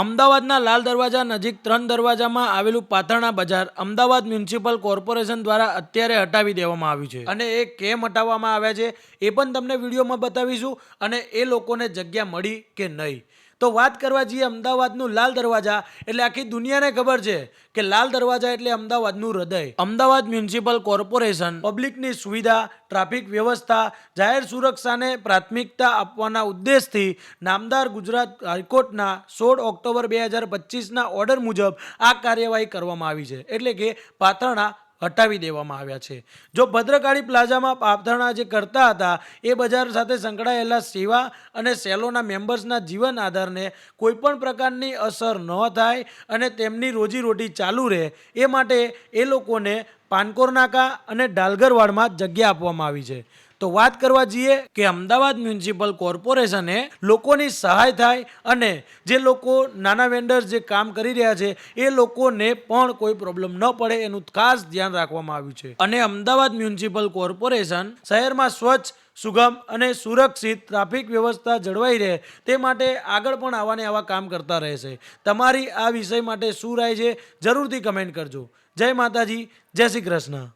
અમદાવાદના લાલ દરવાજા નજીક ત્રણ દરવાજામાં આવેલું પાથરણા બજાર અમદાવાદ મ્યુનિસિપલ કોર્પોરેશન દ્વારા અત્યારે હટાવી દેવામાં આવ્યું છે. અને એ કેમ હટાવવામાં આવ્યા છે એ પણ તમને વિડીયોમાં બતાવીશું અને એ લોકોને જગ્યા મળી કે નહીં. તો વાત કરવા જઈએ અમદાવાદનું લાલ દરવાજા, એટલે આખી દુનિયાને ખબર છે કે લાલ દરવાજા એટલે અમદાવાદનું હૃદય. અમદાવાદ મ્યુનિસિપલ કોર્પોરેશન પબ્લિકની સુવિધા, ટ્રાફિક વ્યવસ્થા, જાહેર સુરક્ષાને પ્રાથમિકતા આપવાના ઉદ્દેશથી નામદાર ગુજરાત હાઈકોર્ટના સોળ ઓક્ટોબર બે હજાર પચીસના ઓર્ડર મુજબ આ કાર્યવાહી કરવામાં આવી છે. એટલે કે પાથરણા હટાવી દેવામાં આવ્યા છે. જો ભદ્રકાળી પ્લાઝામાં પાથરણા જે કરતા હતા, એ બજાર સાથે સંકળાયેલા સેવા અને સેલોના મેમ્બર્સના જીવન આધારને કોઈપણ પ્રકારની અસર ન થાય અને તેમની રોજીરોટી ચાલુ રહે, એ માટે એ લોકોને પાનકોર નાકા અને ડાલગરવાડમાં જગ્યા આપવામાં આવી છે. તો વાત કરવા જઈએ કે અમદાવાદ મ્યુનિસિપલ કોર્પોરેશને લોકોની સહાય થાય અને જે લોકો નાના વેન્ડર્સ જે કામ કરી રહ્યા છે, એ લોકોને પણ કોઈ પ્રોબ્લેમ ન પડે એનું ખાસ ધ્યાન રાખવામાં આવ્યું છે. અને અમદાવાદ મ્યુનિસિપલ કોર્પોરેશન શહેરમાં સ્વચ્છ, સુગમ અને સુરક્ષિત ટ્રાફિક વ્યવસ્થા જળવાઈ રહે તે માટે આગળ પણ આવાને આવા કામ કરતા રહેશે તમારી આ વિષય માટે શું રાય છે જરૂરથી કમેન્ટ કરજો. જય માતાજી, જય શ્રી કૃષ્ણ.